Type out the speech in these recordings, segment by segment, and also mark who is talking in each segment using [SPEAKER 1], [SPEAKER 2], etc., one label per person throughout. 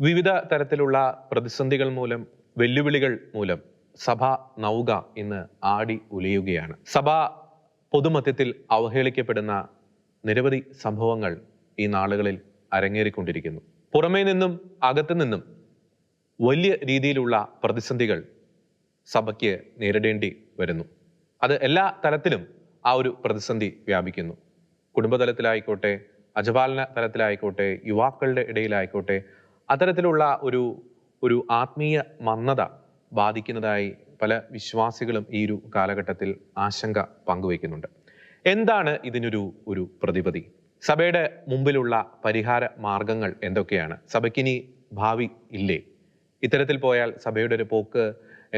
[SPEAKER 1] വിവിധ തരത്തിലുള്ള പ്രതിസന്ധികൾ മൂലം വെല്ലുവിളികൾ മൂലം സഭ നൗക ഇന്ന് ആടി ഉലയുകയാണ് സഭ പൊതുമധ്യത്തിൽ അവഹേളിക്കപ്പെടുന്ന നിരവധി സംഭവങ്ങൾ ഈ നാളുകളിൽ അരങ്ങേറിക്കൊണ്ടിരിക്കുന്നു. പുറമേ നിന്നും അകത്തു നിന്നും വലിയ രീതിയിലുള്ള പ്രതിസന്ധികൾ സഭയ്ക്ക് നേരിടേണ്ടി വരുന്നു. അത് എല്ലാ തലത്തിലും ആ ഒരു പ്രതിസന്ധി വ്യാപിക്കുന്നു. കുടുംബതലത്തിലായിക്കോട്ടെ അജപാലന തലത്തിലായിക്കോട്ടെ യുവാക്കളുടെ ഇടയിലായിക്കോട്ടെ അത്തരത്തിലുള്ള ഒരു ഒരു ആത്മീയ മന്ദത ബാധിക്കുന്നതായി പല വിശ്വാസികളും ഈ ഒരു കാലഘട്ടത്തിൽ ആശങ്ക പങ്കുവയ്ക്കുന്നുണ്ട്. എന്താണ് ഇതിനൊരു ഒരു പ്രതിപതി സഭയുടെ മുമ്പിലുള്ള പരിഹാര മാർഗങ്ങൾ എന്തൊക്കെയാണ്? സഭയ്ക്കിനി ഭാവി ഇല്ലേ? ഇത്തരത്തിൽ പോയാൽ സഭയുടെ ഒരു പോക്ക്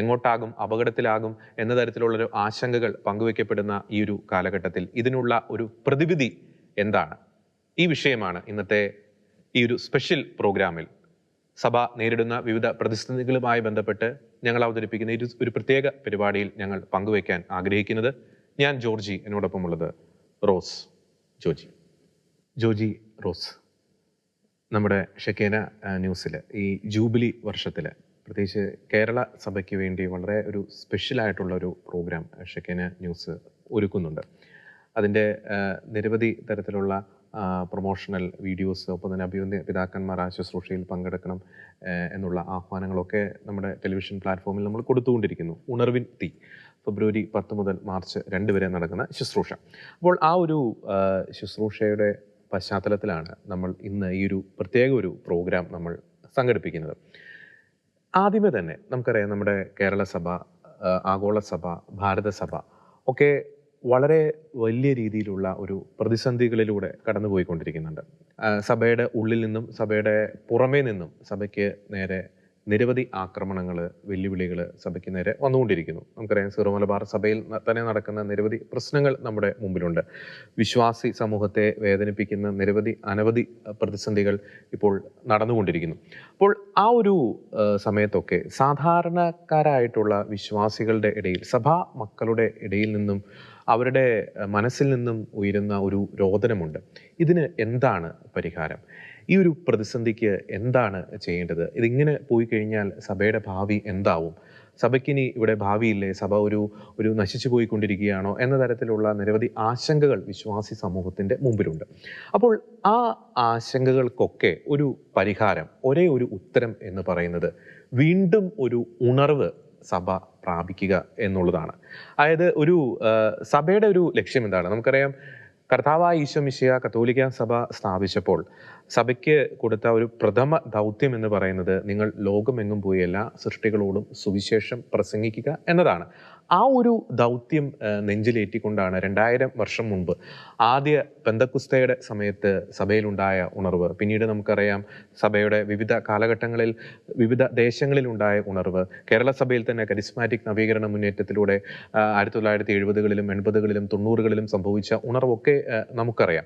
[SPEAKER 1] എങ്ങോട്ടാകും അപകടത്തിലാകും എന്ന തരത്തിലുള്ളൊരു ആശങ്കകൾ പങ്കുവയ്ക്കപ്പെടുന്ന ഈ ഒരു കാലഘട്ടത്തിൽ ഇതിനുള്ള ഒരു പ്രതിവിധി എന്താണ്? ഈ വിഷയമാണ് ഇന്നത്തെ ഈ ഒരു സ്പെഷ്യൽ പ്രോഗ്രാമിൽ സഭ നേരിടുന്ന വിവിധ പ്രതിസന്ധികളുമായി ബന്ധപ്പെട്ട് ഞങ്ങൾ അവതരിപ്പിക്കുന്ന ഇരു ഒരു- പ്രത്യേക പരിപാടിയിൽ ഞങ്ങൾ പങ്കുവയ്ക്കാൻ ആഗ്രഹിക്കുന്നത് ഞാൻ Georgy എന്നോടൊപ്പമുള്ളത്. Rose Georgy Joji Rose. നമ്മുടെ ഷെക്കേന ന്യൂസിൽ ഈ ജൂബിലി വർഷത്തിൽ പ്രത്യേകിച്ച് കേരള സഭയ്ക്ക് വേണ്ടി വളരെ ഒരു സ്പെഷ്യലായിട്ടുള്ള ഒരു പ്രോഗ്രാം ഷെക്കേന ന്യൂസ് ഒരുക്കുന്നുണ്ട്. അതിന്റെ നിരവധി തരത്തിലുള്ള പ്രൊമോഷണൽ വീഡിയോസ് ഒപ്പം തന്നെ അഭിവന്യ പിതാക്കന്മാർ ആ ശുശ്രൂഷയിൽ പങ്കെടുക്കണം എന്നുള്ള ആഹ്വാനങ്ങളൊക്കെ നമ്മുടെ ടെലിവിഷൻ പ്ലാറ്റ്ഫോമിൽ നമ്മൾ കൊടുത്തുകൊണ്ടിരിക്കുന്നു. ഉണർവിൻ തീ. ഫെബ്രുവരി പത്ത് മുതൽ മാർച്ച് രണ്ട് വരെ നടക്കുന്ന ശുശ്രൂഷ. അപ്പോൾ ആ ഒരു ശുശ്രൂഷയുടെ പശ്ചാത്തലത്തിലാണ് നമ്മൾ ഇന്ന് ഈ ഒരു പ്രത്യേക ഒരു പ്രോഗ്രാം നമ്മൾ സംഘടിപ്പിക്കുന്നത്. ആദ്യമേ തന്നെ നമുക്കറിയാം നമ്മുടെ കേരള സഭ ആഗോള സഭ ഭാരതസഭ ഒക്കെ വളരെ വലിയ രീതിയിലുള്ള ഒരു പ്രതിസന്ധികളിലൂടെ കടന്നുപോയിക്കൊണ്ടിരിക്കുന്നുണ്ട്. സഭയുടെ ഉള്ളിൽ നിന്നും സഭയുടെ പുറമേ നിന്നും സഭയ്ക്ക് നേരെ നിരവധി ആക്രമണങ്ങൾ വെല്ലുവിളികൾ സഭയ്ക്ക് നേരെ വന്നുകൊണ്ടിരിക്കുന്നു. നമുക്കറിയാം സിറോ മലബാർ സഭയിൽ തന്നെ നടക്കുന്ന നിരവധി പ്രശ്നങ്ങൾ നമ്മുടെ മുമ്പിലുണ്ട്. വിശ്വാസി സമൂഹത്തെ വേദനിപ്പിക്കുന്ന നിരവധി അനവധി പ്രതിസന്ധികൾ ഇപ്പോൾ നടന്നുകൊണ്ടിരിക്കുന്നു. അപ്പോൾ ആ ഒരു സമയത്തൊക്കെ സാധാരണക്കാരായിട്ടുള്ള വിശ്വാസികളുടെ ഇടയിൽ സഭാ മക്കളുടെ ഇടയിൽ നിന്നും അവരുടെ മനസ്സിൽ നിന്നും ഉയരുന്ന ഒരു രോദനമുണ്ട്. ഇതിന് എന്താണ് പരിഹാരം? ഈ ഒരു പ്രതിസന്ധിക്ക് എന്താണ് ചെയ്യേണ്ടത്? ഇതിങ്ങനെ പോയി കഴിഞ്ഞാൽ സഭയുടെ ഭാവി എന്താവും? സഭയ്ക്കിനി ഇവിടെ ഭാവിയില്ലേ? സഭ ഒരു ഒരു നശിച്ചു പോയിക്കൊണ്ടിരിക്കുകയാണോ എന്ന തരത്തിലുള്ള നിരവധി ആശങ്കകൾ വിശ്വാസി സമൂഹത്തിന്റെ മുമ്പിലുണ്ട്. അപ്പോൾ ആ ആശങ്കകൾക്കൊക്കെ ഒരു പരിഹാരം ഒരേ ഒരു ഉത്തരം എന്ന് പറയുന്നത് വീണ്ടും ഒരു ഉണർവ് സഭ പ്രാപിക്കുക എന്നുള്ളതാണ്. അതായത് ഒരു സഭയുടെ ഒരു ലക്ഷ്യം എന്താണ്? നമുക്കറിയാം കർത്താവായ ഈശോ മിശിയ കത്തോലിക്ക സഭ സ്ഥാപിച്ചപ്പോൾ സഭയ്ക്ക് കൊടുത്ത ഒരു പ്രഥമ ദൗത്യം എന്ന് പറയുന്നത് നിങ്ങൾ ലോകമെങ്ങും പോയി എല്ലാ സൃഷ്ടികളോടും സുവിശേഷം പ്രസംഗിക്കുക എന്നതാണ്. ആ ഒരു ദൗത്യം നെഞ്ചിലേറ്റിക്കൊണ്ടാണ് രണ്ടായിരം വർഷം മുൻപ് ആദ്യ പെന്തക്കുസ്തയുടെ സമയത്ത് സഭയിലുണ്ടായ ഉണർവ്. പിന്നീട് നമുക്കറിയാം സഭയുടെ വിവിധ കാലഘട്ടങ്ങളിൽ വിവിധ ദേശങ്ങളിലുണ്ടായ ഉണർവ്. കേരള സഭയിൽ തന്നെ കരിസ്മാറ്റിക് നവീകരണ മുന്നേറ്റത്തിലൂടെ ആയിരത്തി തൊള്ളായിരത്തി എഴുപതുകളിലും എൺപതുകളിലും തൊണ്ണൂറുകളിലും സംഭവിച്ച ഉണർവൊക്കെ നമുക്കറിയാം.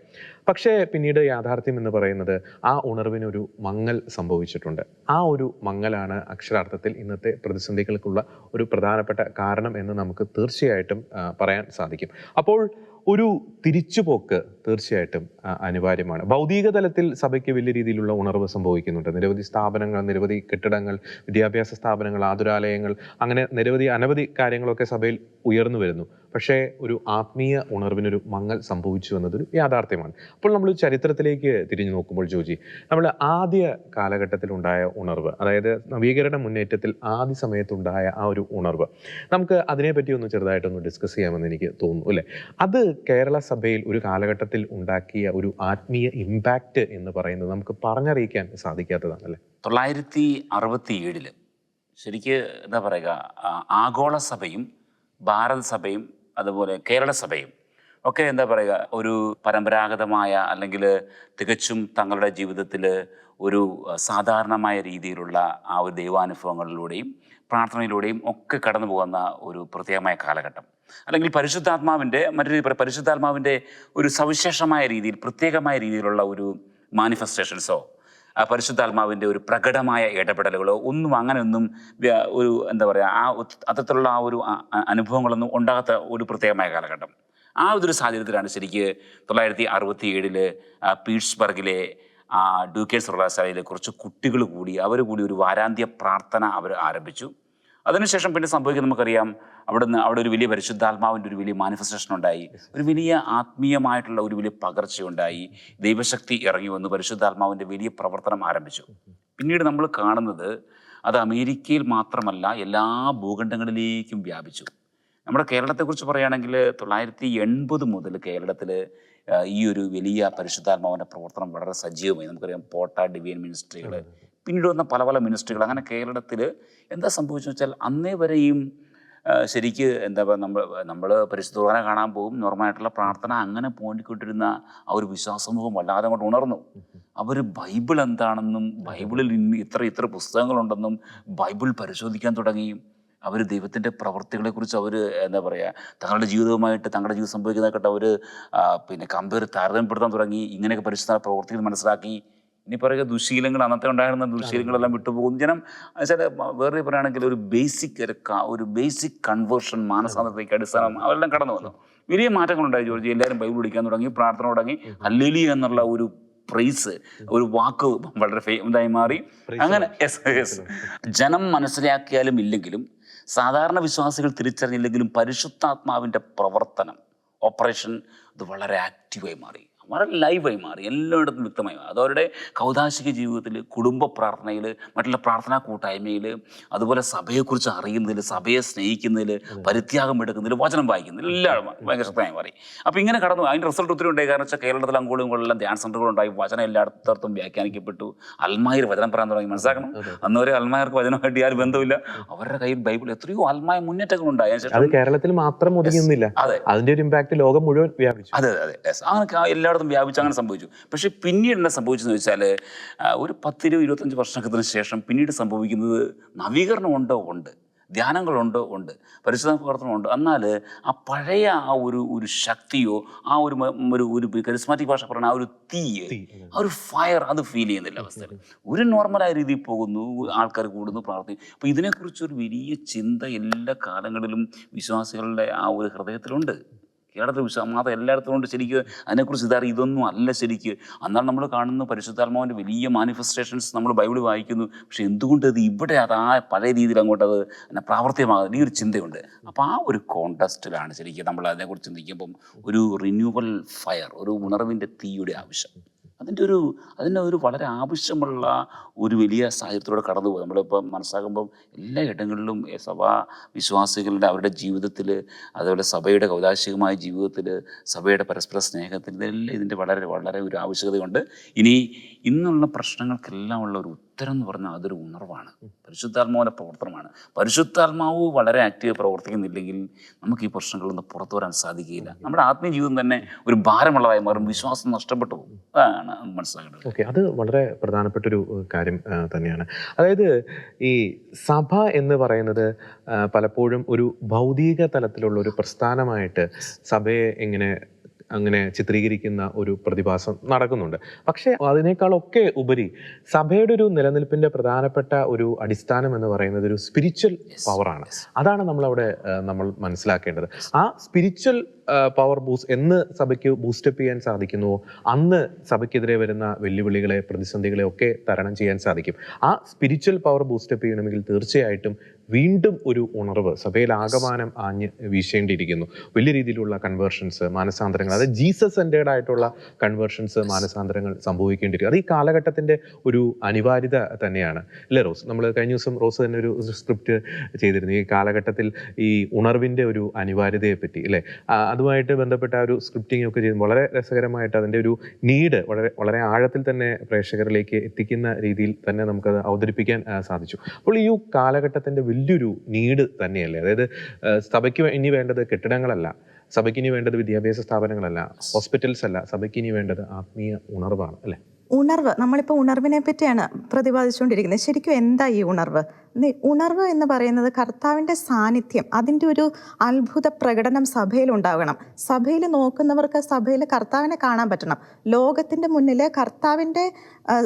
[SPEAKER 1] പക്ഷേ പിന്നീട് യാഥാർത്ഥ്യം എന്ന് പറയുന്നത് ആ ഉണർവിനൊരു മങ്ങൽ സംഭവിച്ചിട്ടുണ്ട്. ആ ഒരു മങ്ങലാണ് അക്ഷരാർത്ഥത്തിൽ ഇന്നത്തെ പ്രതിസന്ധികൾക്കുള്ള ഒരു പ്രധാനപ്പെട്ട കാരണം നമുക്ക് തീർച്ചയായിട്ടും പറയാൻ സാധിക്കും. അപ്പോൾ ഒരു തിരിച്ചുപോക്ക് തീർച്ചയായിട്ടും അനിവാര്യമാണ്. ഭൗതിക തലത്തിൽ സഭയ്ക്ക് വലിയ രീതിയിലുള്ള ഉണർവ് സംഭവിക്കുന്നുണ്ട്. നിരവധി സ്ഥാപനങ്ങൾ നിരവധി കെട്ടിടങ്ങൾ വിദ്യാഭ്യാസ സ്ഥാപനങ്ങൾ ആതുരാലയങ്ങൾ അങ്ങനെ നിരവധി അനവധി കാര്യങ്ങളൊക്കെ സഭയിൽ ഉയർന്നു വരുന്നു. പക്ഷേ ഒരു ആത്മീയ ഉണർവിനൊരു മങ്ങൽ സംഭവിച്ചു എന്നതൊരു യാഥാർത്ഥ്യമാണ്. അപ്പോൾ നമ്മൾ ചരിത്രത്തിലേക്ക് തിരിഞ്ഞു നോക്കുമ്പോൾ ജോജി നമ്മൾ ആദ്യ കാലഘട്ടത്തിലുണ്ടായ ഉണർവ് അതായത് നവീകരണ മുന്നേറ്റത്തിൽ ആദ്യ സമയത്തുണ്ടായ ആ ഒരു ഉണർവ് നമുക്ക് അതിനെപ്പറ്റി ഒന്ന് ചെറുതായിട്ടൊന്ന് ഡിസ്കസ് ചെയ്യാമെന്ന് എനിക്ക് തോന്നുന്നു അല്ലേ? അത് കേരള സഭയിൽ ഒരു കാലഘട്ടത്തിൽ ഉണ്ടാക്കിയ ഒരു ആത്മീയ ഇമ്പാക്റ്റ് എന്ന് പറയുന്നത് നമുക്ക് പറഞ്ഞറിയിക്കാൻ സാധിക്കാത്തതാണ് അല്ലേ?
[SPEAKER 2] തൊള്ളായിരത്തി അറുപത്തി ശരിക്ക് എന്താ പറയുക ആഗോള സഭയും ഭാരത സഭയും അതുപോലെ കേരള സഭയും. ഒക്കെ എന്താ പറയുക ഒരു പരമ്പരാഗതമായ അല്ലെങ്കിൽ തികച്ചും തങ്ങളുടെ ജീവിതത്തിൽ ഒരു സാധാരണമായ രീതിയിലുള്ള ആ ഒരു ദൈവാനുഭവങ്ങളിലൂടെയും പ്രാർത്ഥനയിലൂടെയും ഒക്കെ കടന്നു പോകുന്ന ഒരു പ്രത്യേകമായ കാലഘട്ടം. അല്ലെങ്കിൽ പരിശുദ്ധാത്മാവിന്റെ മറ്റൊരു പരിശുദ്ധാത്മാവിന്റെ ഒരു സവിശേഷമായ രീതിയിൽ പ്രത്യേകമായ രീതിയിലുള്ള ഒരു മാനിഫെസ്റ്റേഷൻസോ പരിശുദ്ധാത്മാവിന്റെ ഒരു പ്രകടമായ ഇടപെടലുകളോ ഒന്നും അങ്ങനെയൊന്നും ഒരു എന്താ പറയുക ആ അത്തരത്തിലുള്ള ആ ഒരു അനുഭവങ്ങളൊന്നും ഉണ്ടാകാത്ത ഒരു പ്രത്യേകമായ കാലഘട്ടം. ആ ഒരു സാഹചര്യത്തിലാണ് ശരിക്ക് തൊള്ളായിരത്തി അറുപത്തി ഏഴിൽ പീറ്റ്സ്ബർഗിലെ ഡ്യൂക്കേഴ്സ് സർവകലാശാലയിലെ കുറച്ച് കുട്ടികൾ കൂടി അവർ കൂടി ഒരു വാരാന്ത്യ പ്രാർത്ഥന അവർ ആരംഭിച്ചു. അതിനുശേഷം പിന്നെ സംഭവിക്കുന്നത് നമുക്കറിയാം അവിടുന്ന് അവിടെ ഒരു വലിയ പരിശുദ്ധാത്മാവിന്റെ ഒരു വലിയ മാനിഫെസ്റ്റേഷൻ ഉണ്ടായി. ഒരു വലിയ ആത്മീയമായിട്ടുള്ള ഒരു വലിയ പകർച്ചയുണ്ടായി ദൈവശക്തി ഇറങ്ങി വന്നു പരിശുദ്ധാത്മാവിന്റെ വലിയ പ്രവർത്തനം ആരംഭിച്ചു. പിന്നീട് നമ്മൾ കാണുന്നത് അത് അമേരിക്കയിൽ മാത്രമല്ല എല്ലാ ഭൂഖണ്ഡങ്ങളിലേക്കും വ്യാപിച്ചു. നമ്മുടെ കേരളത്തെക്കുറിച്ച് പറയുകയാണെങ്കിൽ തൊള്ളായിരത്തി എൺപത് മുതൽ കേരളത്തിൽ ഈ ഒരു വലിയ പരിശുദ്ധാത്മാവിന്റെ പ്രവർത്തനം വളരെ സജീവമായി. നമുക്കറിയാം പോട്ട ഡിവിയൻ മിനിസ്ട്രികൾ പിന്നീട് വന്ന പല പല മിനിസ്ട്രികൾ അങ്ങനെ കേരളത്തിൽ എന്താ സംഭവിച്ചെന്ന് വെച്ചാൽ അന്നേ വരെയും ശരിക്ക് എന്താ നമ്മൾ നമ്മൾ പരിശുദ്ധ കാണാൻ പോകും. നോർമലായിട്ടുള്ള പ്രാർത്ഥന അങ്ങനെ പോയിക്കൊണ്ടിരുന്ന ആ ഒരു വിശ്വാസമുഖം വല്ലാതെ അങ്ങോട്ട് ഉണർന്നു. അവർ ബൈബിൾ എന്താണെന്നും ബൈബിളിൽ ഇന്ന് ഇത്ര ഇത്ര പുസ്തകങ്ങളുണ്ടെന്നും ബൈബിൾ പരിശോധിക്കാൻ തുടങ്ങി. അവർ ദൈവത്തിന്റെ പ്രവൃത്തികളെക്കുറിച്ച് അവർ എന്താ പറയുക തങ്ങളുടെ ജീവിതവുമായിട്ട് തങ്ങളുടെ ജീവിതം സംഭവിക്കുന്നതൊക്കെ അവർ പിന്നെ കമ്പയർ താരതമ്യപ്പെടുത്താൻ തുടങ്ങി. ഇങ്ങനെയൊക്കെ പരിശുദ്ധ പ്രവർത്തികൾ മനസ്സിലാക്കി. ഇനി പറയുക ദുശീലങ്ങൾ അന്നത്തെ ഉണ്ടായിരുന്ന ദുശീലങ്ങളെല്ലാം വിട്ടുപോകും ജനം എന്നുവെച്ചാൽ വേറെ പറയുകയാണെങ്കിൽ ഒരു ബേസിക് ഒരു ഒരു ബേസിക് കൺവേർഷൻ മാനസാന്തരത്തേക്ക് അടിസ്ഥാനം അവരെല്ലാം കടന്നു വന്നു. വലിയ മാറ്റങ്ങളുണ്ടായി ജോർജി. എല്ലാവരും ബൈബിൾ പഠിക്കാൻ തുടങ്ങി പ്രാർത്ഥന തുടങ്ങി. ഹല്ലേലി എന്നുള്ള ഒരു പ്രൈസ് ഒരു വാക്ക് വളരെ ഫേമതായി മാറി. അങ്ങനെ എസ് എസ് ജനം മനസ്സിലാക്കിയാലും ഇല്ലെങ്കിലും സാധാരണ വിശ്വാസികൾ തിരിച്ചറിഞ്ഞില്ലെങ്കിലും പരിശുദ്ധാത്മാവിന്റെ പ്രവർത്തനം ഓപ്പറേഷൻ ഇത് വളരെ ആക്റ്റീവായി മാറി. വളരെ ലൈവായി മാറി. എല്ലായിടത്തും വ്യക്തമായി മാറി. അത് അവരുടെ കൗതാശിക ജീവിതത്തിൽ കുടുംബ പ്രാർത്ഥനയിൽ മറ്റുള്ള പ്രാർത്ഥനാ കൂട്ടായ്മയിൽ അതുപോലെ സഭയെക്കുറിച്ച് അറിയുന്നതിൽ സഭയെ സ്നേഹിക്കുന്നതിൽ പരിത്യാഗം എടുക്കുന്നതിൽ വചനം വായിക്കുന്നതിൽ എല്ലാം ഭയങ്കര ശക്തമായി മാറി. അപ്പോൾ ഇങ്ങനെ കടന്നു. അതിന്റെ റിസൾട്ട് ഒത്തിരി ഉണ്ടായി. കാരണം വെച്ചാൽ കേരളത്തിൽ അങ്ങോട്ടും ഇങ്ങോട്ടെല്ലാം ധ്യാൻ സെന്ററുകളുണ്ടായി വചനം എല്ലായിടത്തും വ്യാഖ്യാനിക്കപ്പെട്ടു. അൽമായർ വചനം പറയാൻ തുടങ്ങി. മനസ്സിലാക്കണം? അന്ന് വരെ അൽമായർക്ക് വചനമായിട്ട് യാതൊരു ബന്ധമില്ല അവരുടെ കയ്യിൽ ബൈബിൾ എത്രയോ അൽമായ മുന്നേറ്റങ്ങൾ ഉണ്ടായി.
[SPEAKER 1] അത് കേരളത്തിൽ മാത്രം ഒതുങ്ങുന്നില്ല
[SPEAKER 2] അതെ.
[SPEAKER 1] അതിന്റെ ഒരു ഇമ്പാക്ട് ലോകം മുഴുവൻ വ്യാപിച്ചു.
[SPEAKER 2] അതെ അതെ. അങ്ങനെ എല്ലായിടത്തും വ്യാപിച്ച് അങ്ങനെ സംഭവിച്ചു. പക്ഷേ പിന്നീട് എന്നാ സംഭവിച്ചെന്ന് വെച്ചാൽ ഒരു പത്തിരുപത് ഇരുപത്തഞ്ച് വർഷത്തിന് ശേഷം പിന്നീട് സംഭവിക്കുന്നത് നവീകരണം ഉണ്ടോ. ഉണ്ട് ധ്യാനങ്ങളുണ്ടോ? ഉണ്ട്. പരിശുദ്ധ പ്രവർത്തനം ഉണ്ട് എന്നാൽ ആ പഴയ ആ ഒരു ഒരു ശക്തിയോ ആ ഒരു ഒരു ഒരു കരിസ്മാറ്റിക് ഭാഷ പറയുന്ന ആ ഒരു തീ ആ ഒരു ഫയർ അത് ഫീൽ ചെയ്യുന്നില്ല അവസ്ഥ ഒരു നോർമലായ രീതിയിൽ പോകുന്നു ആൾക്കാർ കൂടുന്നു പ്രാർത്ഥിക്കും അപ്പോൾ ഇതിനെക്കുറിച്ചൊരു വലിയ ചിന്ത എല്ലാ കാലങ്ങളിലും വിശ്വാസികളുടെ ആ ഒരു ഹൃദയത്തിലുണ്ട്. കേരളത്തിൽ മാത്രം എല്ലായിടത്തും കൊണ്ട് ശരിക്ക് അതിനെക്കുറിച്ച് ഇതറിയ ഇതൊന്നും അല്ല ശരിക്ക്. എന്നാൽ നമ്മൾ കാണുന്ന പരിശുദ്ധാത്മാവിന്റെ വലിയ മാനിഫെസ്റ്റേഷൻസ് നമ്മൾ ബൈബിൾ വായിക്കുന്നു. പക്ഷെ എന്തുകൊണ്ട് ഇത് ഇവിടെ അത് ആ പഴയ രീതിയിൽ അങ്ങോട്ട് അത് പ്രാവർത്തികമാകുന്ന ഈ ഒരു ചിന്തയുണ്ട്. അപ്പോൾ ആ ഒരു കോണ്ടസ്റ്റിലാണ് ശരിക്കും നമ്മൾ അതിനെക്കുറിച്ച് ചിന്തിക്കുമ്പം ഒരു റിന്യൂവൽ ഫയർ ഒരു ഉണർവിന്റെ തീയുടെ ആവശ്യം. അതിന്റെ ഒരു അതിന്റെ ഒരു വളരെ ആവശ്യമുള്ള ഒരു വലിയ സാഹചര്യത്തിലൂടെ കടന്നു പോകും നമ്മളിപ്പോൾ മനസ്സാകുമ്പം എല്ലാ ഇടങ്ങളിലും സഭാ വിശ്വാസികളുടെ അവരുടെ ജീവിതത്തിൽ അതുപോലെ സഭയുടെ കൗതാശികമായ ജീവിതത്തിൽ സഭയുടെ പരസ്പര സ്നേഹത്തിൽ ഇതെല്ലാം ഇതിന്റെ വളരെ വളരെ ഒരു ആവശ്യകതയുണ്ട്. ഇനി ഇന്നുള്ള പ്രശ്നങ്ങൾക്കെല്ലാം ഉള്ള ഒരു ഉത്തരം എന്ന് പറഞ്ഞാൽ അതൊരു ഉണർവാണ്. പരിശുദ്ധാത്മാവിന്റെ പ്രവർത്തനമാണ്. പരിശുദ്ധാത്മാവ് വളരെ ആക്റ്റീവ് പ്രവർത്തിക്കുന്നില്ലെങ്കിൽ നമുക്ക് ഈ പ്രശ്നങ്ങളിൽ നിന്ന് പുറത്തു വരാൻ സാധിക്കുകയില്ല. നമ്മുടെ ആത്മീയ ജീവിതം തന്നെ ഒരു ഭാരമുള്ളതായി മാറും. വിശ്വാസം നഷ്ടപ്പെട്ടു പോകും. അതാണ് മനസ്സിലാക്കേണ്ടത്.
[SPEAKER 1] ഓക്കെ. അത് വളരെ പ്രധാനപ്പെട്ട ഒരു കാര്യം തന്നെയാണ്. അതായത് ഈ സഭ എന്ന് പറയുന്നത് പലപ്പോഴും ഒരു ഭൗതിക തലത്തിലുള്ള ഒരു പ്രസ്ഥാനമായിട്ട് സഭയെ എങ്ങനെ അങ്ങനെ ചിത്രീകരിക്കുന്ന ഒരു പ്രതിഭാസം നടക്കുന്നുണ്ട്. പക്ഷേ അതിനേക്കാളൊക്കെ ഉപരി സഭയുടെ ഒരു നിലനിൽപ്പിന്റെ പ്രധാനപ്പെട്ട ഒരു അടിസ്ഥാനം എന്ന് പറയുന്നത് ഒരു സ്പിരിച്വൽ പവറാണ് അതാണ് നമ്മളവിടെ നമ്മൾ മനസ്സിലാക്കേണ്ടത്. ആ സ്പിരിച്വൽ പവർ ബൂസ്റ്റ് എന്ന് സഭയ്ക്ക് ബൂസ്റ്റപ്പ് ചെയ്യാൻ സാധിക്കുന്നുവോ? അന്ന് സഭയ്ക്കെതിരെ വരുന്ന വെല്ലുവിളികളെ പ്രതിസന്ധികളെ ഒക്കെ തരണം ചെയ്യാൻ സാധിക്കും. ആ സ്പിരിച്വൽ പവർ ബൂസ്റ്റപ്പ് ചെയ്യണമെങ്കിൽ തീർച്ചയായിട്ടും വീണ്ടും ഒരു ഉണർവ് സഭയിൽ ആകമാനം ആഞ്ഞ് വീശേണ്ടിയിരിക്കുന്നു. വലിയ രീതിയിലുള്ള കൺവേർഷൻസ് മാനസാന്തരങ്ങൾ അത് ജീസസ് സെന്റേഡ് ആയിട്ടുള്ള കൺവേർഷൻസ് മാനസാന്തരങ്ങൾ സംഭവിക്കേണ്ടിയിരിക്കും അത് ഈ കാലഘട്ടത്തിന്റെ ഒരു അനിവാര്യത തന്നെയാണ്. അല്ലേ റോസ്? നമ്മൾ കഴിഞ്ഞ ദിവസം റോസ് തന്നെ ഒരു സ്ക്രിപ്റ്റ് ചെയ്തിരുന്നു. ഈ കാലഘട്ടത്തിൽ ഈ ഉണർവിന്റെ ഒരു അനിവാര്യതയെ പറ്റി അല്ലേ അതുമായിട്ട് ബന്ധപ്പെട്ട ഒരു സ്ക്രിപ്റ്റിംഗ് ഒക്കെ ചെയ്ത് വളരെ രസകരമായിട്ട് അതിന്റെ ഒരു നീഡ് വളരെ വളരെ ആഴത്തിൽ തന്നെ പ്രേക്ഷകരിലേക്ക് എത്തിക്കുന്ന രീതിയിൽ തന്നെ നമുക്കത് അവതരിപ്പിക്കാൻ സാധിച്ചു. അപ്പോൾ ഈ കാലഘട്ടത്തിന്റെ വലിയൊരു നീഡ് തന്നെയല്ലേ? അതായത് സഭയ്ക്ക് ഇനി വേണ്ടത് കെട്ടിടങ്ങളല്ല സഭയ്ക്ക് ഇനി വേണ്ടത് വിദ്യാഭ്യാസ സ്ഥാപനങ്ങളല്ല ഹോസ്പിറ്റൽസ് അല്ല സഭയ്ക്ക് ഇനി വേണ്ടത് ആത്മീയ ഉണർവാണ് അല്ലേ?
[SPEAKER 3] ഉണർവ് നമ്മളിപ്പോൾ ഉണർവിനെ പറ്റിയാണ് പ്രതിപാദിച്ചുകൊണ്ടിരിക്കുന്നത്. ശരിക്കും എന്താ ഈ ഉണർവ്? ഉണർവ് എന്ന് പറയുന്നത് കർത്താവിന്റെ സാന്നിധ്യം അതിന്റെ ഒരു അത്ഭുത പ്രകടനം സഭയിൽ ഉണ്ടാകണം സഭയിൽ നോക്കുന്നവർക്ക് സഭയിൽ കർത്താവിനെ കാണാൻ പറ്റണം. ലോകത്തിന്റെ മുന്നിൽ കർത്താവിന്റെ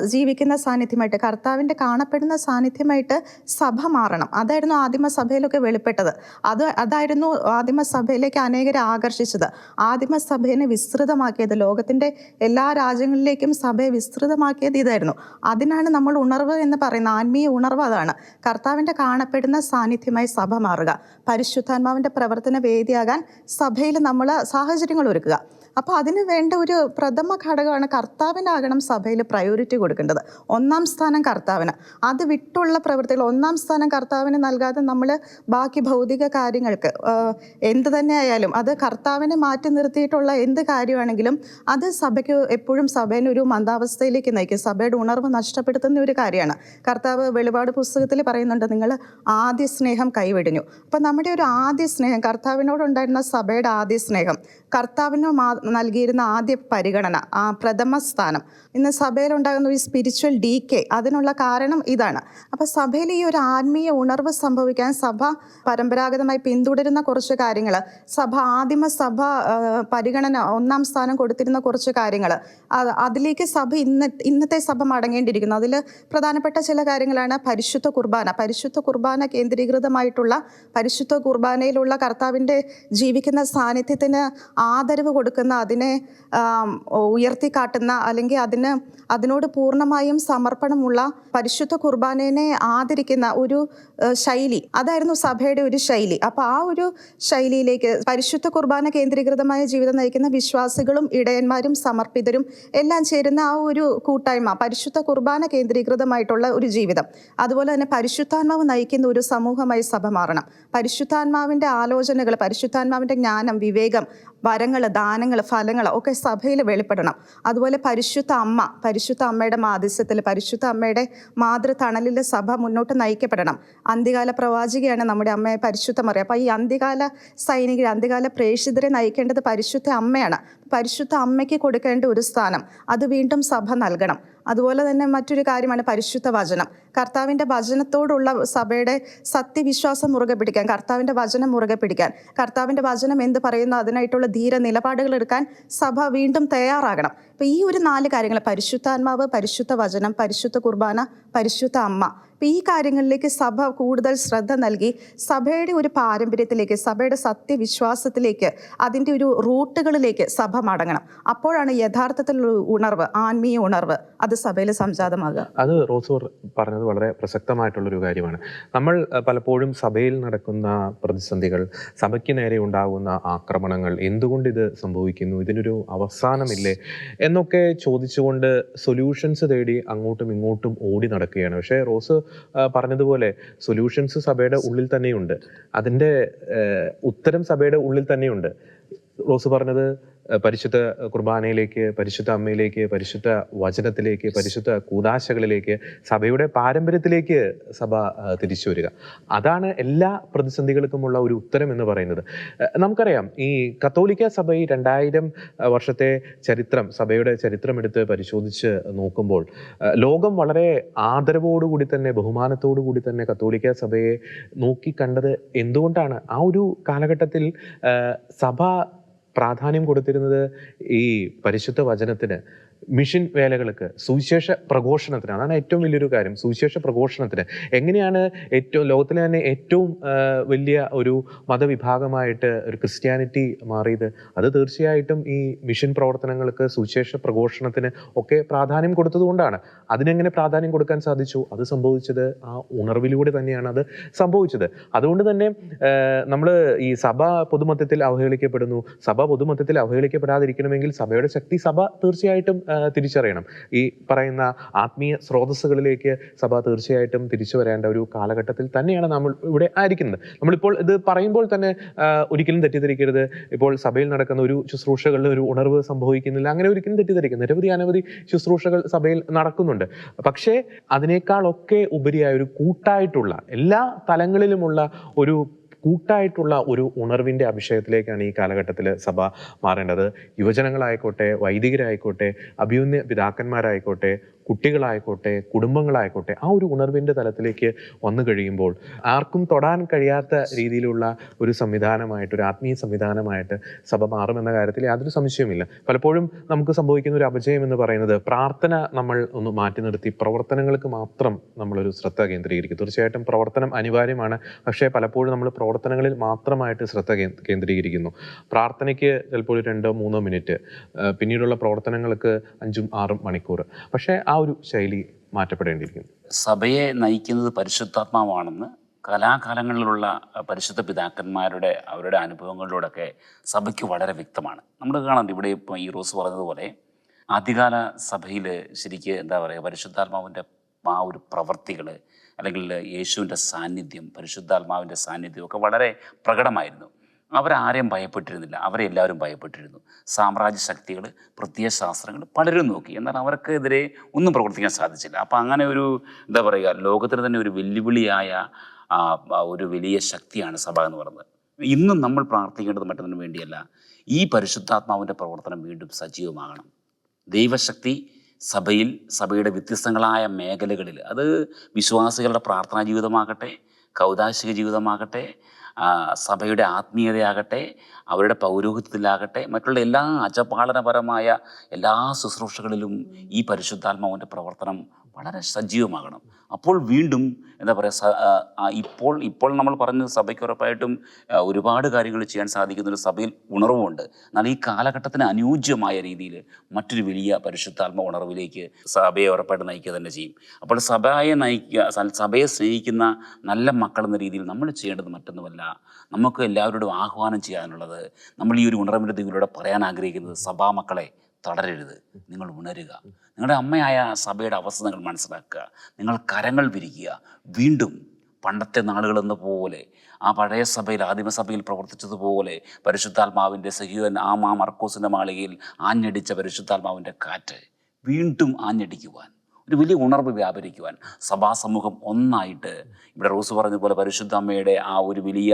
[SPEAKER 3] ജീവിക്കുന്ന സാന്നിധ്യമായിട്ട് കർത്താവിന്റെ കാണപ്പെടുന്ന സാന്നിധ്യമായിട്ട് സഭ മാറണം. അതായിരുന്നു ആദിമസഭയിലൊക്കെ വെളിപ്പെട്ടത്. അത് അതായിരുന്നു ആദിമസഭയിലേക്ക് അനേകരെ ആകർഷിച്ചത്. ആദിമസഭയെ വിസ്തൃതമാക്കിയത് ലോകത്തിന്റെ എല്ലാ രാജ്യങ്ങളിലേക്കും സഭയെ വിസ്തൃതമാക്കിയത് ഇതായിരുന്നു. അതിനാണ് നമ്മൾ ഉണർവ് എന്ന് പറയുന്ന ആത്മീയ ഉണർവ് അതാണ്. കർത്താവിന്റെ കാണപ്പെടുന്ന സാന്നിധ്യമായി സഭ മാറുക. പരിശുദ്ധാത്മാവിന്റെ പ്രവർത്തന വേദിയാകാൻ സഭയിൽ നമ്മൾ സാഹചര്യങ്ങൾ ഒരുക്കുക. അപ്പോൾ അതിന് വേണ്ട ഒരു പ്രഥമ ഘടകമാണ് കർത്താവിനാകണം സഭയിൽ പ്രയോറിറ്റി കൊടുക്കേണ്ടത്. ഒന്നാം സ്ഥാനം കർത്താവിന്. അത് വിട്ടുള്ള പ്രവൃത്തികൾ ഒന്നാം സ്ഥാനം കർത്താവിന് നൽകാതെ നമ്മൾ ബാക്കി ഭൗതിക കാര്യങ്ങൾക്ക് എന്ത് തന്നെ ആയാലും അത് കർത്താവിനെ മാറ്റി നിർത്തിയിട്ടുള്ള എന്ത് കാര്യമാണെങ്കിലും അത് സഭയ്ക്ക് എപ്പോഴും സഭേനെ ഒരു മന്ദാവസ്ഥയിലേക്ക് നയിക്കും. സഭയുടെ ഉണർവ് നഷ്ടപ്പെടുത്തുന്ന ഒരു കാര്യമാണ്. കർത്താവ് വെളിപാട് പുസ്തകത്തിൽ പറയുന്നുണ്ട് നിങ്ങൾ ആദ്യ സ്നേഹം കൈവെടിഞ്ഞു. അപ്പം നമ്മുടെ ഒരു ആദ്യ സ്നേഹം കർത്താവിനോടുണ്ടായിരുന്ന സഭയുടെ ആദ്യ സ്നേഹം കർത്താവിന് നൽകിയിരുന്ന ആദ്യ പരിഗണന ആ പ്രഥമ സ്ഥാനം ഇന്ന് സഭയിലുണ്ടാകുന്ന ഒരു സ്പിരിച്വൽ ഡി കെ അതിനുള്ള കാരണം ഇതാണ്. അപ്പോൾ സഭയിൽ ഈ ഒരു ആത്മീയ ഉണർവ് സംഭവിക്കാൻ സഭ പരമ്പരാഗതമായി പിന്തുടരുന്ന കുറച്ച് കാര്യങ്ങൾ സഭ ആദിമ സഭ പരിഗണന ഒന്നാം സ്ഥാനം കൊടുത്തിരുന്ന കുറച്ച് കാര്യങ്ങൾ അതിലേക്ക് സഭ ഇന്ന് ഇന്നത്തെ സഭ മടങ്ങേണ്ടിയിരിക്കുന്നു. അതിൽ പ്രധാനപ്പെട്ട ചില കാര്യങ്ങളാണ് പരിശുദ്ധ കുർബാന. പരിശുദ്ധ കുർബാന കേന്ദ്രീകൃതമായിട്ടുള്ള പരിശുദ്ധ കുർബാനയിലുള്ള കർത്താവിന്റെ ജീവിക്കുന്ന സാന്നിധ്യത്തിന് ആദരവ് കൊടുക്കുന്ന അതിനെ ഉയർത്തി ഉയർത്തിക്കാട്ടുന്ന അല്ലെങ്കിൽ അതിന് അതിനോട് പൂർണമായും സമർപ്പണമുള്ള പരിശുദ്ധ കുർബാനയെ ആദരിക്കുന്ന ഒരു ശൈലി. അതായിരുന്നു സഭയുടെ ഒരു ശൈലി. അപ്പോൾ ആ ഒരു ശൈലിയിലേക്ക് പരിശുദ്ധ കുർബാന കേന്ദ്രീകൃതമായ ജീവിതം നയിക്കുന്ന വിശ്വാസികളും ഇടയന്മാരും സമർപ്പിതരും എല്ലാം ചേരുന്ന ആ ഒരു കൂട്ടായ്മ പരിശുദ്ധ കുർബാന കേന്ദ്രീകൃതമായിട്ടുള്ള ഒരു ജീവിതം. അതുപോലെ തന്നെ പരിശുദ്ധാത്മാവ് നയിക്കുന്ന ഒരു സമൂഹമായി സഭ മാറണം. പരിശുദ്ധാത്മാവിന്റെ ആലോചനകൾ പരിശുദ്ധാത്മാവിന്റെ ജ്ഞാനം വിവേകം വരങ്ങൾ ദാനങ്ങൾ ഫലങ്ങൾ ഒക്കെ സഭയിൽ വെളിപ്പെടണം. അതുപോലെ പരിശുദ്ധ അമ്മ പരിശുദ്ധ അമ്മയുടെ മാധ്യസ്ഥത്തിൽ പരിശുദ്ധ അമ്മയുടെ മാതൃതണലിൽ സഭ മുന്നോട്ട് നയിക്കപ്പെടണം. അന്ത്യകാല പ്രവാചികയാണ് നമ്മുടെ അമ്മയെ പരിശുദ്ധ മറിയ അപ്പോൾ ഈ അന്ത്യകാല സൈനികർ അന്ത്യകാല പ്രേക്ഷിതരെ നയിക്കേണ്ടത് പരിശുദ്ധ അമ്മയാണ്. പരിശുദ്ധ അമ്മയ്ക്ക് കൊടുക്കേണ്ട ഒരു സ്ഥാനം അത് വീണ്ടും സഭ നൽകണം. അതുപോലെ തന്നെ മറ്റൊരു കാര്യമാണ് പരിശുദ്ധ വചനം. കർത്താവിന്റെ വചനത്തോടുള്ള സഭയുടെ സത്യവിശ്വാസം മുറുകെ പിടിക്കാൻ കർത്താവിന്റെ വചനം മുറുകെ പിടിക്കാൻ. കർത്താവിന്റെ വചനം എന്ത് പറയുന്നു? അതിനായിട്ടുള്ള ധീര നിലപാടുകൾ എടുക്കാൻ സഭ വീണ്ടും തയ്യാറാകണം. അപ്പോൾ ഈ ഒരു നാല് കാര്യങ്ങൾ പരിശുദ്ധാത്മാവ് പരിശുദ്ധ വചനം പരിശുദ്ധ കുർബാന പരിശുദ്ധ അമ്മ അപ്പോൾ ഈ കാര്യങ്ങളിലേക്ക് സഭ കൂടുതൽ ശ്രദ്ധ നൽകി സഭയുടെ ഒരു പാരമ്പര്യത്തിലേക്ക് സഭയുടെ സത്യവിശ്വാസത്തിലേക്ക് അതിന്റെ ഒരു റൂട്ടുകളിലേക്ക് സഭ മടങ്ങണം. അപ്പോഴാണ് യഥാർത്ഥത്തിലുള്ള ഉണർവ് ആത്മീയ ഉണർവ് അത് സഭയിൽ സംജാതമാകുക.
[SPEAKER 1] അത് റോസൂർ പറഞ്ഞത് വളരെ പ്രസക്തമായിട്ടുള്ളൊരു കാര്യമാണ്. നമ്മൾ പലപ്പോഴും സഭയിൽ നടക്കുന്ന പ്രതിസന്ധികൾ സഭയ്ക്ക് നേരെ ഉണ്ടാകുന്ന ആക്രമണങ്ങൾ എന്തുകൊണ്ട് ഇത് സംഭവിക്കുന്നു ഇതിനൊരു അവസാനമില്ലേ എന്നൊക്കെ ചോദിച്ചുകൊണ്ട് സൊല്യൂഷൻസ് തേടി അങ്ങോട്ടും ഇങ്ങോട്ടും ഓടി നടക്കുകയാണ്. പക്ഷേ റോസ് പറഞ്ഞതുപോലെ സൊല്യൂഷൻസ് സഭയുടെ ഉള്ളിൽ തന്നെയുണ്ട്. അതിന്റെ ഉത്തരം സഭയുടെ ഉള്ളിൽ തന്നെയുണ്ട്. റോസ് പറഞ്ഞത് പരിശുദ്ധ കുർബാനയിലേക്ക് പരിശുദ്ധ അമ്മയിലേക്ക് പരിശുദ്ധ വചനത്തിലേക്ക് പരിശുദ്ധ കൂതാശകളിലേക്ക് സഭയുടെ പാരമ്പര്യത്തിലേക്ക് സഭ തിരിച്ചു വരിക. അതാണ് എല്ലാ പ്രതിസന്ധികൾക്കുമുള്ള ഒരു ഉത്തരം എന്ന് പറയുന്നത്. നമുക്കറിയാം ഈ കത്തോലിക്ക സഭ ഈ രണ്ടായിരം വർഷത്തെ ചരിത്രം സഭയുടെ ചരിത്രം എടുത്ത് പരിശോധിച്ച് നോക്കുമ്പോൾ ലോകം വളരെ ആദരവോടുകൂടി തന്നെ ബഹുമാനത്തോടു കൂടി തന്നെ കത്തോലിക്ക സഭയെ നോക്കിക്കണ്ടത് എന്തുകൊണ്ടാണ്? ആ ഒരു കാലഘട്ടത്തിൽ സഭ പ്രാധാന്യം കൊടുത്തിരുന്നത് ഈ പരിശുദ്ധ വചനത്തിന്. മിഷൻ വേലകൾക്ക് സുവിശേഷ പ്രഘോഷണത്തിന് അതാണ് ഏറ്റവും വലിയൊരു കാര്യം. സുവിശേഷ പ്രഘോഷണത്തിന് എങ്ങനെയാണ് ഏറ്റവും ലോകത്തിലെ തന്നെ ഏറ്റവും വലിയ ഒരു മതവിഭാഗമായിട്ട് ഒരു ക്രിസ്ത്യാനിറ്റി മാറിയത്? അത് തീർച്ചയായിട്ടും ഈ മിഷൻ പ്രവർത്തനങ്ങൾക്ക് സുവിശേഷ പ്രഘോഷണത്തിന് ഒക്കെ പ്രാധാന്യം കൊടുത്തതുകൊണ്ടാണ് അതിനെങ്ങനെ പ്രാധാന്യം കൊടുക്കാൻ സാധിച്ചു? അത് സംഭവിച്ചത് ആ ഉണർവിലൂടെ തന്നെയാണ് അത് സംഭവിച്ചത്. അതുകൊണ്ട് തന്നെ നമ്മൾ ഈ സഭ പൊതുമത്തത്തിൽ അവഹേളിക്കപ്പെടുന്നു. സഭ പൊതുമത്തത്തിൽ അവഹേളിക്കപ്പെടാതിരിക്കണമെങ്കിൽ സഭയുടെ ശക്തി സഭ തീർച്ചയായിട്ടും തിരിച്ചറിയണം. ഈ പറയുന്ന ആത്മീയ സ്രോതസ്സുകളിലേക്ക് സഭ തീർച്ചയായിട്ടും തിരിച്ചു വരേണ്ട ഒരു കാലഘട്ടത്തിൽ തന്നെയാണ് നമ്മൾ ഇവിടെ ആയിരിക്കുന്നത്. നമ്മളിപ്പോൾ ഇത് പറയുമ്പോൾ തന്നെ ഒരിക്കലും തെറ്റിദ്ധരിക്കരുത്. ഇപ്പോൾ സഭയിൽ നടക്കുന്ന ഒരു ശുശ്രൂഷകളിൽ ഒരു ഉണർവ് സംഭവിക്കുന്നില്ല. അങ്ങനെ ഒരിക്കലും തെറ്റിദ്ധരിക്കുന്നു നിരവധി അനവധി ശുശ്രൂഷകൾ സഭയിൽ നടക്കുന്നുണ്ട്. പക്ഷേ അതിനേക്കാളൊക്കെ ഉപരിയായ ഒരു കൂട്ടായിട്ടുള്ള എല്ലാ തലങ്ങളിലുമുള്ള ഒരു കൂട്ടായിട്ടുള്ള ഒരു ഉണർവിന്റെ അഭിഷേകത്തിലേക്കാണ് ഈ കാലഘട്ടത്തിൽ സഭ മാറേണ്ടത്. യുവജനങ്ങളായിക്കോട്ടെ വൈദികരായിക്കോട്ടെ അഭ്യുന്ന പിതാക്കന്മാരായിക്കോട്ടെ കുട്ടികളായിക്കോട്ടെ കുടുംബങ്ങളായിക്കോട്ടെ ആ ഒരു ഉണർവിന്റെ തലത്തിലേക്ക് വന്നു കഴിയുമ്പോൾ ആർക്കും തൊടാൻ കഴിയാത്ത രീതിയിലുള്ള ഒരു സംവിധാനമായിട്ട് ഒരു ആത്മീയ സംവിധാനമായിട്ട് സഭ മാറുമെന്ന കാര്യത്തിൽ യാതൊരു സംശയവുമില്ല. പലപ്പോഴും നമുക്ക് സംഭവിക്കുന്ന ഒരു അപജയം എന്ന് പറയുന്നത് പ്രാർത്ഥന നമ്മൾ ഒന്ന് മാറ്റി നിർത്തി പ്രവർത്തനങ്ങൾക്ക് മാത്രം നമ്മളൊരു ശ്രദ്ധ കേന്ദ്രീകരിക്കും. തീർച്ചയായിട്ടും പ്രവർത്തനം അനിവാര്യമാണ്. പക്ഷേ പലപ്പോഴും നമ്മൾ പ്രവർത്തനങ്ങളിൽ മാത്രമായിട്ട് ശ്രദ്ധ കേന്ദ്രീകരിക്കുന്നു. പ്രാർത്ഥനയ്ക്ക് ചിലപ്പോൾ രണ്ടോ മൂന്നോ മിനിറ്റ് പിന്നീടുള്ള പ്രവർത്തനങ്ങൾക്ക് അഞ്ചും ആറും മണിക്കൂർ. പക്ഷേ ആ ഒരു ശൈലി മാറ്റപ്പെടേണ്ടിയിരിക്കുന്നു.
[SPEAKER 2] സഭയെ നയിക്കുന്നത് പരിശുദ്ധാത്മാവാണെന്ന് കലാകാലങ്ങളിലുള്ള പരിശുദ്ധ പിതാക്കന്മാരുടെ അവരുടെ അനുഭവങ്ങളിലൂടെയൊക്കെ സഭയ്ക്ക് വളരെ വ്യക്തമാണ്. നമ്മൾ കാണാം ഇവിടെ ഇപ്പോൾ ഈ റോസ് പറഞ്ഞതുപോലെ ആദ്യകാല സഭയിൽ ശരിക്ക് എന്താ പറയുക പരിശുദ്ധാത്മാവിന്റെ ആ ഒരു പ്രവർത്തികൾ അല്ലെങ്കിൽ യേശുവിന്റെ സാന്നിധ്യം പരിശുദ്ധാത്മാവിന്റെ സാന്നിധ്യം ഒക്കെ വളരെ പ്രകടമായിരുന്നു. അവരാരെയും ഭയപ്പെട്ടിരുന്നില്ല. അവരെ എല്ലാവരും ഭയപ്പെട്ടിരുന്നു. സാമ്രാജ്യ ശക്തികൾ പ്രത്യയശാസ്ത്രങ്ങൾ പലരും നോക്കി. എന്നാൽ അവർക്കെതിരെ ഒന്നും പ്രവർത്തിക്കാൻ സാധിച്ചില്ല. അപ്പം അങ്ങനെ ഒരു എന്താ പറയുക ലോകത്തിന് തന്നെ ഒരു വെല്ലുവിളിയായ ഒരു വലിയ ശക്തിയാണ് സഭ എന്ന് പറയുന്നത്. ഇന്നും നമ്മൾ പ്രാർത്ഥിക്കേണ്ടത് മറ്റൊന്നിനു വേണ്ടിയല്ല. ഈ പരിശുദ്ധാത്മാവിന്റെ പ്രവർത്തനം വീണ്ടും സജീവമാകണം. ദൈവശക്തി സഭയിൽ സഭയുടെ വ്യത്യസ്തങ്ങളായ മേഖലകളിൽ അത് വിശ്വാസികളുടെ പ്രാർത്ഥനാ ജീവിതമാകട്ടെ കൗതാശിക ജീവിതമാകട്ടെ സഭയുടെ ആത്മീയതയാകട്ടെ അവരുടെ പൗരോഹിത്യത്തിലാകട്ടെ മറ്റുള്ള എല്ലാ അജപാലനപരമായ എല്ലാ ശുശ്രൂഷകളിലും ഈ പരിശുദ്ധാത്മാവിന്റെ പ്രവർത്തനം വളരെ സജീവമാകണം. അപ്പോൾ വീണ്ടും എന്താ പറയുക ഇപ്പോൾ ഇപ്പോൾ നമ്മൾ പറഞ്ഞ സഭയ്ക്ക് ഉറപ്പായിട്ടും ഒരുപാട് കാര്യങ്ങൾ ചെയ്യാൻ സാധിക്കുന്ന ഒരു സഭയിൽ ഉണർവുണ്ട്. എന്നാൽ ഈ കാലഘട്ടത്തിന് അനുയോജ്യമായ രീതിയിൽ മറ്റൊരു വലിയ പരിശുദ്ധാത്മ ഉണർവിലേക്ക് സഭയെ ഉറപ്പായിട്ട് നയിക്കുക തന്നെ ചെയ്യും. അപ്പോൾ സഭയെ നയിക്കുക സഭയെ സ്നേഹിക്കുന്ന നല്ല മക്കൾ എന്ന രീതിയിൽ നമ്മൾ ചെയ്യേണ്ടത് മറ്റൊന്നുമല്ല. നമുക്ക് എല്ലാവരോടും ആഹ്വാനം ചെയ്യാനുള്ളത് നമ്മൾ ഈ ഒരു ഉണർവിന്റെ ദിവിലൂടെ പറയാൻ ആഗ്രഹിക്കുന്നത് സഭാമക്കളെ തളരരുത്. നിങ്ങൾ ഉണരുക. നിങ്ങളുടെ അമ്മയായ സഭയുടെ അവസ്ഥ നിങ്ങൾ മനസ്സിലാക്കുക. നിങ്ങൾ കരങ്ങൾ വിരിക്കുക. വീണ്ടും പണ്ടത്തെ നാളുകളെന്ന പോലെ ആ പഴയ സഭയിൽ ആദിമസഭയിൽ പ്രവർത്തിച്ചതുപോലെ പരിശുദ്ധാത്മാവിന്റെ ആ മാ മർക്കോസിന്റെ മാളികയിൽ ആഞ്ഞടിച്ച പരിശുദ്ധാത്മാവിന്റെ കാറ്റ് വീണ്ടും ആഞ്ഞടിക്കുവാൻ ഒരു വലിയ ഉണർവ് വ്യാപരിക്കുവാൻ സഭാസമൂഹം ഒന്നായിട്ട് ഇവിടെ റോസ് പറഞ്ഞതുപോലെ പരിശുദ്ധ അമ്മയുടെ ആ ഒരു വലിയ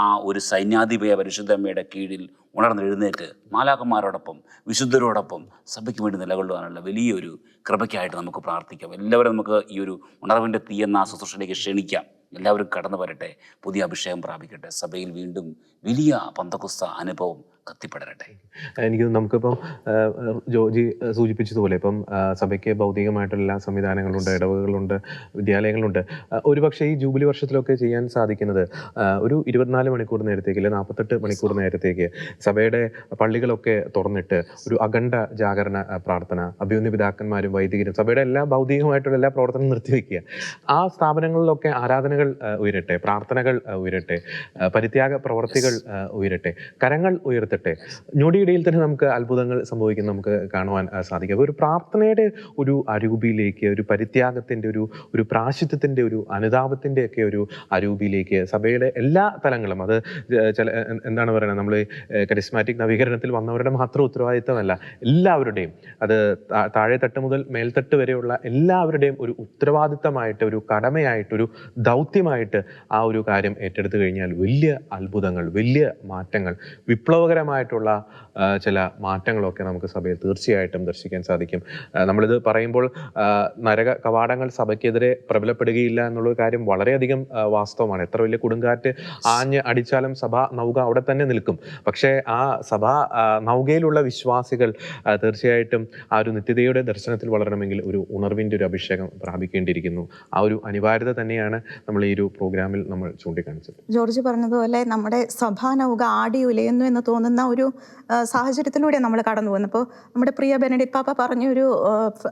[SPEAKER 2] ആ ഒരു സൈന്യാധിപയ പരിശുദ്ധ അമ്മയുടെ കീഴിൽ ഉണർന്നെഴുന്നേറ്റ് മാലാക്കന്മാരോടൊപ്പം വിശുദ്ധരോടൊപ്പം സഭയ്ക്ക് വേണ്ടി നിലകൊള്ളുവാനുള്ള വലിയൊരു കൃപയ്ക്കായിട്ട് നമുക്ക് പ്രാർത്ഥിക്കാം. എല്ലാവരും നമുക്ക് ഈ ഒരു ഉണർവിന്റെ തീയെന്ന ആ ശുശ്രൂഷയിലേക്ക് ക്ഷണിക്കാം. എല്ലാവരും കടന്നു വരട്ടെ പുതിയ അഭിഷേകം പ്രാപിക്കട്ടെ. സഭയിൽ വീണ്ടും വലിയ പന്തകുസ്ത അനുഭവം കത്തിപ്പടരട്ടെ.
[SPEAKER 1] എനിക്ക് നമുക്കിപ്പം ജോജി സൂചിപ്പിച്ചതുപോലെ ഇപ്പം സഭയ്ക്ക് ഭൗതികമായിട്ടുള്ള എല്ലാ സംവിധാനങ്ങളുണ്ട് ഇടവകളുണ്ട് വിദ്യാലയങ്ങളുണ്ട്. ഒരുപക്ഷെ ഈ ജൂബിലി വർഷത്തിലൊക്കെ ചെയ്യാൻ സാധിക്കുന്നത് ഒരു ഇരുപത്തിനാല് മണിക്കൂർ നേരത്തേക്ക് അല്ലെങ്കിൽ നാൽപ്പത്തെട്ട് മണിക്കൂർ നേരത്തേക്ക് സഭയുടെ പള്ളികളൊക്കെ തുറന്നിട്ട് ഒരു അഖണ്ഡ ജാഗരണ പ്രാർത്ഥന അഭ്യുന്ന പിതാക്കന്മാരും വൈദികരും സഭയുടെ എല്ലാ ഭൗതികമായിട്ടുള്ള എല്ലാ പ്രവർത്തനവും നിർത്തിവെക്കുക ആ സ്ഥാപനങ്ങളിലൊക്കെ ആരാധനകൾ ഉയരട്ടെ പ്രാർത്ഥനകൾ ഉയരട്ടെ പരിത്യാഗ പ്രവർത്തികൾ ഉയരട്ടെ കരങ്ങൾ ഉയർത്തട്ടെ. ഞൊടിയിടയിൽ തന്നെ നമുക്ക് അത്ഭുതങ്ങൾ സംഭവിക്കുന്ന നമുക്ക് കാണുവാൻ സാധിക്കും. അപ്പോൾ ഒരു പ്രാർത്ഥനയുടെ ഒരു അരൂപിയിലേക്ക് ഒരു പരിത്യാഗത്തിന്റെ ഒരു ഒരു പ്രാശിത്വത്തിന്റെ ഒരു അനുതാപത്തിന്റെ ഒക്കെ ഒരു അരൂപിയിലേക്ക് സഭയുടെ എല്ലാ തലങ്ങളും അത് ചില എന്താണ് പറയുന്നത്? നമ്മൾ കരിസ്മാറ്റിക് നവീകരണത്തിൽ വന്നവരുടെ മാത്രം ഉത്തരവാദിത്തമല്ല എല്ലാവരുടെയും അത് താഴെത്തട്ട് താഴെ തട്ട് മുതൽ മേൽത്തട്ട് വരെയുള്ള എല്ലാവരുടെയും ഒരു ഉത്തരവാദിത്തമായിട്ട് ഒരു കടമയായിട്ട് ഒരു ദൗത്യമായിട്ട് ആ ഒരു കാര്യം ഏറ്റെടുത്തു കഴിഞ്ഞാൽ വലിയ അത്ഭുതങ്ങൾ വലിയ മാറ്റങ്ങൾ വിപ്ലവകരമായിട്ടുള്ള ആ, ചില മാറ്റങ്ങളൊക്കെ നമുക്ക് സഭയിൽ തീർച്ചയായിട്ടും ദർശിക്കാൻ സാധിക്കും. നമ്മളിത് പറയുമ്പോൾ നരക കവാടങ്ങൾ സഭയ്ക്കെതിരെ പ്രബലപ്പെടുകയില്ല എന്നുള്ള കാര്യം വളരെയധികം വാസ്തവമാണ്. എത്ര വലിയ കൊടുങ്കാറ്റ് ആഞ്ഞ് അടിച്ചാലും സഭ നൗക അവിടെ തന്നെ നിൽക്കും. പക്ഷേ ആ സഭ നൗകയിലുള്ള വിശ്വാസികൾ തീർച്ചയായിട്ടും ആ ഒരു നിത്യതയുടെ ദർശനത്തിൽ വളരണമെങ്കിൽ ഒരു ഉണർവിന്റെ ഒരു അഭിഷേകം പ്രാപിക്കേണ്ടിയിരിക്കുന്നു. ആ ഒരു അനിവാര്യത തന്നെയാണ് നമ്മൾ ഈ ഒരു പ്രോഗ്രാമിൽ നമ്മൾ ചൂണ്ടിക്കാണിച്ചത്.
[SPEAKER 3] ജോർജ് പറഞ്ഞതുപോലെ നമ്മുടെ സഭാ നൗക ആടി ഉലയുന്നു എന്ന് തോന്നുന്ന ഒരു സാഹചര്യത്തിലൂടെ നമ്മൾ കടന്നു പോകുന്നത് അപ്പോൾ നമ്മുടെ പ്രിയ ബെനഡിക് പാപ്പ പറഞ്ഞൊരു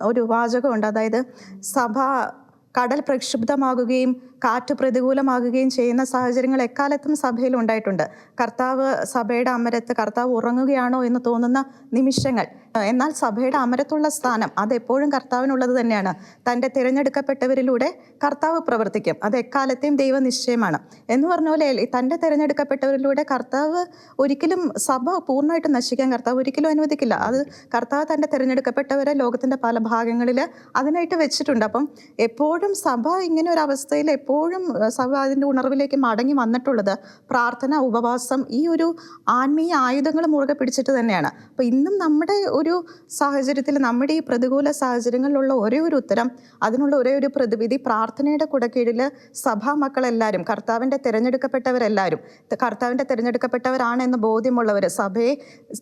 [SPEAKER 3] ഒരു വാചകമുണ്ട്. അതായത് സഭ കടൽ പ്രക്ഷുബ്ധമാകുകയും കാറ്റ് പ്രതികൂലമാകുകയും ചെയ്യുന്ന സാഹചര്യങ്ങൾ എക്കാലത്തും സഭയിൽ ഉണ്ടായിട്ടുണ്ട്. കർത്താവ് സഭയുടെ അമരത്ത് കർത്താവ് ഉറങ്ങുകയാണോ എന്ന് തോന്നുന്ന നിമിഷങ്ങൾ. എന്നാൽ സഭയുടെ അമരത്തുള്ള സ്ഥാനം അത് എപ്പോഴും കർത്താവിനുള്ളത് തന്നെയാണ്. തന്റെ തിരഞ്ഞെടുക്കപ്പെട്ടവരിലൂടെ കർത്താവ് പ്രവർത്തിക്കും. അത് എക്കാലത്തെയും ദൈവനിശ്ചയമാണ്. എന്ന് പറഞ്ഞ പോലെ തന്റെ തിരഞ്ഞെടുക്കപ്പെട്ടവരിലൂടെ കർത്താവ് ഒരിക്കലും സഭ പൂർണമായിട്ട് നശിക്കാൻ കർത്താവ് ഒരിക്കലും അനുവദിക്കില്ല. അത് കർത്താവ് തന്റെ തിരഞ്ഞെടുക്കപ്പെട്ടവരെ ലോകത്തിന്റെ പല ഭാഗങ്ങളിൽ അതിനായിട്ട് വെച്ചിട്ടുണ്ട്. അപ്പം എപ്പോഴും സഭ ഇങ്ങനെ ഒരു അവസ്ഥയിൽ എപ്പോഴും സഭ അതിന്റെ ഉണർവിലേക്ക് മടങ്ങി വന്നിട്ടുള്ളത് പ്രാർത്ഥന ഉപവാസം ഈ ഒരു ആത്മീയ ആയുധങ്ങൾ മുറുകെ പിടിച്ചിട്ട് തന്നെയാണ്. അപ്പോൾ ഇന്നും നമ്മുടെ ഒരു സാഹചര്യത്തിൽ നമ്മുടെ ഈ പ്രതികൂല സാഹചര്യങ്ങളിലുള്ള ഒരേ ഒരു ഉത്തരം അതിനുള്ള ഒരേ ഒരു പ്രതിവിധി പ്രാർത്ഥനയുടെ കുടക്കീഴിൽ സഭാ മക്കളെല്ലാവരും കർത്താവിന്റെ തിരഞ്ഞെടുക്കപ്പെട്ടവരെല്ലാവരും കർത്താവിന്റെ തിരഞ്ഞെടുക്കപ്പെട്ടവരാണ് എന്ന് ബോധ്യമുള്ളവർ സഭയെ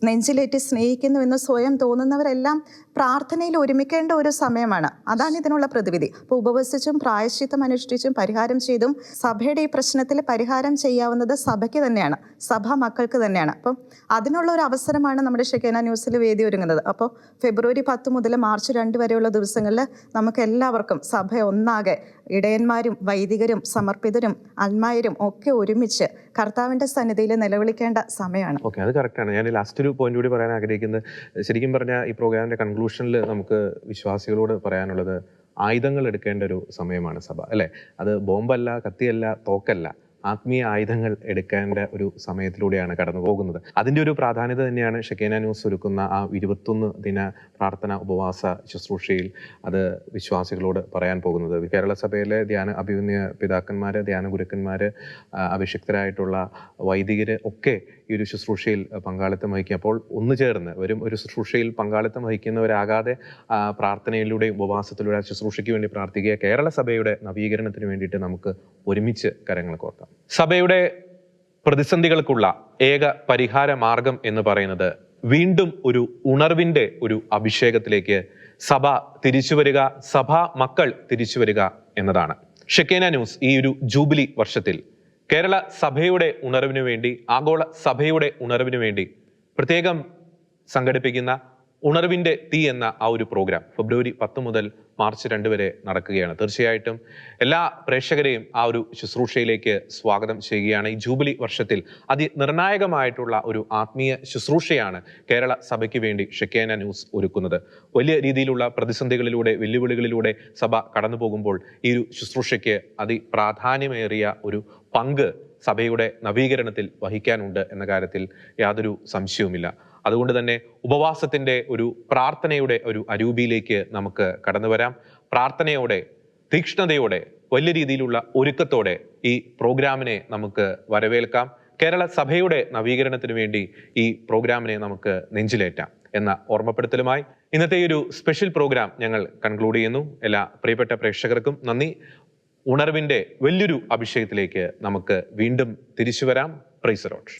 [SPEAKER 3] നെഞ്ചിലേറ്റി സ്നേഹിക്കുന്നു എന്ന് സ്വയം തോന്നുന്നവരെല്ലാം പ്രാർത്ഥനയിൽ ഒരുമിക്കേണ്ട ഒരു സമയമാണ്. അതാണ് ഇതിനുള്ള പ്രതിവിധി. അപ്പോൾ ഉപവസിച്ചും പ്രായശ്ചിത്തം അനുഷ്ഠിച്ചും ചെയ്തും സഭയുടെ ഈ പ്രശ്നത്തിൽ പരിഹാരം ചെയ്യാവുന്നത് സഭയ്ക്ക് തന്നെയാണ് സഭ മക്കൾക്ക് തന്നെയാണ്. അപ്പം അതിനുള്ള ഒരു അവസരമാണ് നമ്മുടെ ഷെക്കേന ന്യൂസിൽ വേദി ഒരുങ്ങുന്നത്. അപ്പോൾ ഫെബ്രുവരി പത്ത് മുതൽ മാർച്ച് രണ്ട് വരെയുള്ള ദിവസങ്ങളിൽ നമുക്ക് എല്ലാവർക്കും സഭ ഒന്നാകെ ഇടയന്മാരും വൈദികരും സമർപ്പിതരും അന്മാരും ഒക്കെ ഒരുമിച്ച് കർത്താവിന്റെ സന്നിധിയിൽ നിലവിളിക്കേണ്ട സമയമാണ്.
[SPEAKER 1] ഓക്കെ അത് കറക്റ്റാണ് ഞാൻ ലാസ്റ്റ് ഒരു പോയിന്റ് കൂടി പറയാൻ ആഗ്രഹിക്കുന്നത്. ശരിക്കും പറഞ്ഞാൽ ഈ പ്രോഗ്രാമിന്റെ കൺക്ലൂഷനിൽ നമുക്ക് വിശ്വാസികളോട് പറയാനുള്ളത് ആയുധങ്ങൾ എടുക്കേണ്ട ഒരു സമയമാണ് സഭ അല്ലേ? അത് ബോംബല്ല കത്തിയല്ല തോക്കല്ല. ആത്മീയ ആയുധങ്ങൾ എടുക്കേണ്ട ഒരു സമയത്തിലൂടെയാണ് കടന്നു പോകുന്നത്. അതിന്റെ ഒരു പ്രാധാന്യത തന്നെയാണ് ഷെക്കേന ന്യൂസ് ഒരുക്കുന്ന ആ ഇരുപത്തൊന്ന് ദിന പ്രാർത്ഥന ഉപവാസ ശുശ്രൂഷയിൽ അത് വിശ്വാസികളോട് പറയാൻ പോകുന്നത്. കേരള സഭയിലെ ധ്യാന അഭിമന്യ പിതാക്കന്മാർ ധ്യാന ഗുരുക്കന്മാർ അഭിഷിക്തരായിട്ടുള്ള വൈദികർ ഒക്കെ ഈ ഒരു ശുശ്രൂഷയിൽ പങ്കാളിത്തം വഹിക്കും അപ്പോൾ ഒന്നു ചേർന്ന് വരും ഒരു ശുശ്രൂഷയിൽ പങ്കാളിത്തം വഹിക്കുന്നവരാകാതെ പ്രാർത്ഥനയിലൂടെയും ഉപവാസത്തിലൂടെ ശുശ്രൂഷയ്ക്ക് വേണ്ടി പ്രാർത്ഥിക്കുക കേരള സഭയുടെ നവീകരണത്തിന് വേണ്ടിയിട്ട് നമുക്ക് ഒരുമിച്ച് കരങ്ങൾ കോർക്കാം. സഭയുടെ പ്രതിസന്ധികൾക്കുള്ള ഏക പരിഹാര മാർഗം എന്ന് പറയുന്നത് വീണ്ടും ഒരു ഉണർവിന്റെ ഒരു അഭിഷേകത്തിലേക്ക് സഭ തിരിച്ചു വരിക സഭാ മക്കൾ തിരിച്ചു വരിക എന്നതാണ്. ഷെക്കേന ന്യൂസ് ഈ ഒരു ജൂബിലി വർഷത്തിൽ കേരള സഭയുടെ ഉണർവിനു വേണ്ടി ആഗോള സഭയുടെ ഉണർവിനു വേണ്ടി പ്രത്യേകം സംഘടിപ്പിക്കുന്ന ഉണർവിന്റെ തീ എന്ന ആ ഒരു പ്രോഗ്രാം ഫെബ്രുവരി പത്ത് മുതൽ മാർച്ച് രണ്ട് വരെ നടക്കുകയാണ്. തീർച്ചയായിട്ടും എല്ലാ പ്രേക്ഷകരെയും ആ ഒരു ശുശ്രൂഷയിലേക്ക് സ്വാഗതം ചെയ്യുകയാണ്. ഈ ജൂബിലി വർഷത്തിൽ അതിനിർണായകമായിട്ടുള്ള ഒരു ആത്മീയ ശുശ്രൂഷയാണ് കേരള സഭയ്ക്ക് വേണ്ടി ഷെക്കേന ന്യൂസ് ഒരുക്കുന്നത്. വലിയ രീതിയിലുള്ള പ്രതിസന്ധികളിലൂടെ വെല്ലുവിളികളിലൂടെ സഭ കടന്നു പോകുമ്പോൾ ഈ ഒരു ശുശ്രൂഷയ്ക്ക് അതിപ്രാധാന്യമേറിയ ഒരു പങ്ക് സഭയുടെ നവീകരണത്തിൽ വഹിക്കാനുണ്ട് എന്ന കാര്യത്തിൽ യാതൊരു സംശയവുമില്ല. അതുകൊണ്ട് തന്നെ ഉപവാസത്തിന്റെ ഒരു പ്രാർത്ഥനയുടെ ഒരു അരൂപിയിലേക്ക് നമുക്ക് കടന്നു വരാം. പ്രാർത്ഥനയോടെ തീക്ഷ്ണതയോടെ വലിയ രീതിയിലുള്ള ഒരുക്കത്തോടെ ഈ പ്രോഗ്രാമിനെ നമുക്ക് വരവേൽക്കാം. കേരള സഭയുടെ നവീകരണത്തിന് വേണ്ടി ഈ പ്രോഗ്രാമിനെ നമുക്ക് നെഞ്ചിലേറ്റാം എന്ന ഓർമ്മപ്പെടുത്തലുമായി ഇന്നത്തെ ഒരു സ്പെഷ്യൽ പ്രോഗ്രാം ഞങ്ങൾ കൺക്ലൂഡ് ചെയ്യുന്നു. എല്ലാ പ്രിയപ്പെട്ട പ്രേക്ഷകർക്കും നന്ദി. ഉണർവിന്റെ വലിയൊരു അഭിഷേകത്തിലേക്ക് നമുക്ക് വീണ്ടും തിരിച്ചു വരാം. പ്രൈസറോട്ട്